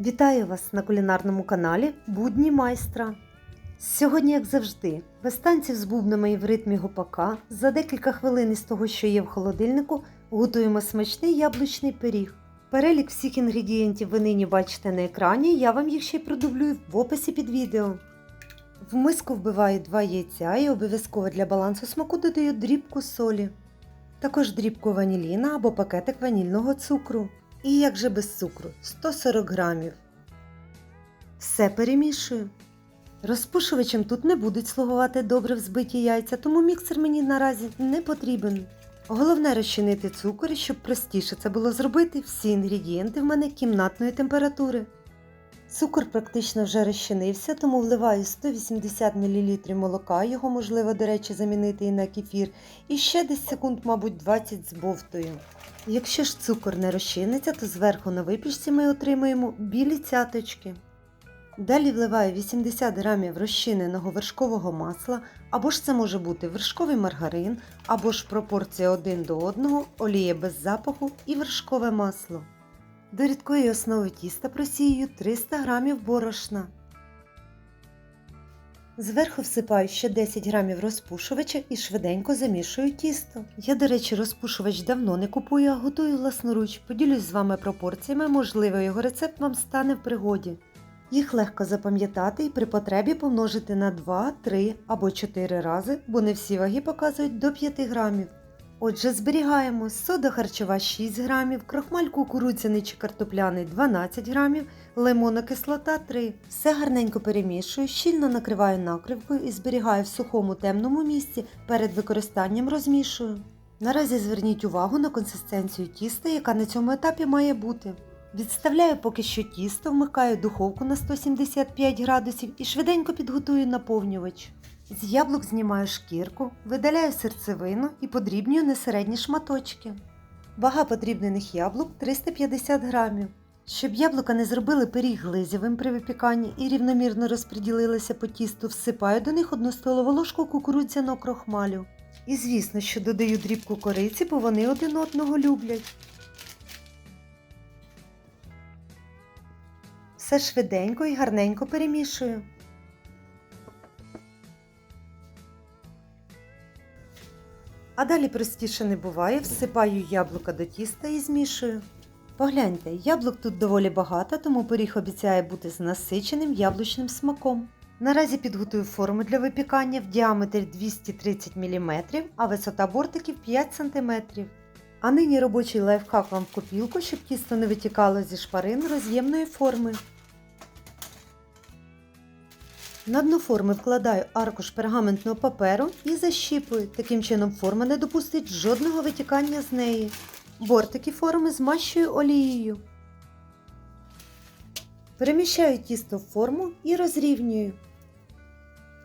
Вітаю вас на кулінарному каналі Будні майстра. Сьогодні, як завжди, без танців з бубнами і в ритмі гопака за декілька хвилин із того, що є в холодильнику, готуємо смачний яблучний пиріг. Перелік всіх інгредієнтів ви нині бачите на екрані, я вам їх ще й продублюю в описі під відео. В миску вбиваю 2 яйця і обов'язково для балансу смаку додаю дрібку солі. Також дрібку ваніліна або пакетик ванільного цукру. І як же без цукру 140 грамів. Все перемішую. Розпушувачем тут не будуть слугувати добре взбиті яйця, тому міксер мені наразі не потрібен. Головне розчинити цукор, щоб простіше це було зробити, всі інгредієнти в мене кімнатної температури. Цукор практично вже розчинився, тому вливаю 180 мл молока, його можливо, до речі, замінити і на кефір, і ще десь секунд, мабуть, 20 збовтую. Якщо ж цукор не розчиниться, то зверху на випічці ми отримуємо білі цяточки. Далі вливаю 80 г розчиненого вершкового масла, або ж це може бути вершковий маргарин, або ж пропорція 1 до 1, олія без запаху і вершкове масло. До рідкої основи тіста просію 300 г борошна. Зверху всипаю ще 10 грамів розпушувача і швиденько замішую тісто. Я, до речі, розпушувач давно не купую, а готую власноруч. Поділюсь з вами пропорціями, можливо, його рецепт вам стане в пригоді. Їх легко запам'ятати і при потребі помножити на 2, 3 або 4 рази, бо не всі ваги показують до 5 грамів. Отже, зберігаємо сода харчова 6 грамів, крохмаль кукурудзяний чи картопляний 12 грамів, лимонна кислота 3. Все гарненько перемішую, щільно накриваю накривкою і зберігаю в сухому темному місці, перед використанням розмішую. Наразі зверніть увагу на консистенцію тіста, яка на цьому етапі має бути. Відставляю поки що тісто, вмикаю духовку на 175 градусів і швиденько підготую наповнювач. З яблук знімаю шкірку, видаляю серцевину і подрібнюю на середні шматочки. Вага подрібнених яблук 350 грамів. Щоб яблука не зробили пиріг глизявим при випіканні і рівномірно розподілилися по тісту, всипаю до них одну столову ложку кукурудзяного крохмалю. І звісно, що додаю дрібку кориці, бо вони один одного люблять. Все швиденько і гарненько перемішую. А далі простіше не буває, всипаю яблука до тіста і змішую. Погляньте, яблук тут доволі багато, тому пиріг обіцяє бути з насиченим яблучним смаком. Наразі підготую форму для випікання в діаметрі 230 мм, а висота бортиків 5 см. А нині робочий лайфхак вам в копілку, щоб тісто не витікало зі шпарин роз'ємної форми. На дно форми вкладаю аркуш пергаментного паперу і защіпую. Таким чином форма не допустить жодного витікання з неї. Бортики форми змащую олією. Переміщаю тісто в форму і розрівнюю.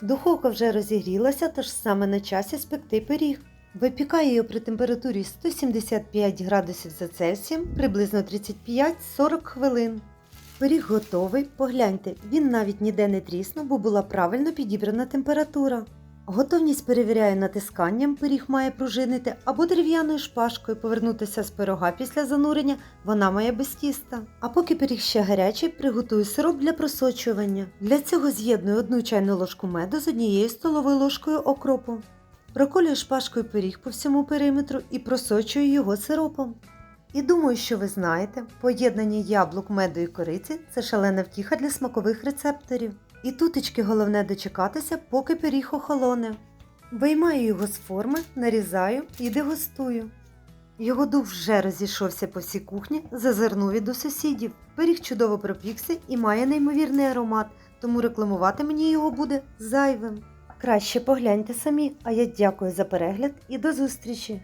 Духовка вже розігрілася, тож саме на часі спекти пиріг. Випікаю його при температурі 175 градусів за Цельсієм приблизно 35-40 хвилин. Пиріг готовий, погляньте, він навіть ніде не тріснув, бо була правильно підібрана температура. Готовність перевіряю натисканням, пиріг має пружинити або дерев'яною шпажкою повернутися з пирога після занурення, вона має без тіста. А поки пиріг ще гарячий, приготую сироп для просочування. Для цього з'єдную одну чайну ложку меду з однією столовою ложкою окропу. Проколюю шпажкою пиріг по всьому периметру і просочую його сиропом. І думаю, що ви знаєте, поєднання яблук, меду і кориці це шалена втіха для смакових рецепторів. І тутечки головне дочекатися, поки пиріг охолоне. Виймаю його з форми, нарізаю і дегустую. Його дух вже розійшовся по всій кухні, зазирнув і до сусідів. Пиріг чудово пропікся і має неймовірний аромат, тому рекламувати мені його буде зайвим. Краще погляньте самі, а я дякую за перегляд і до зустрічі!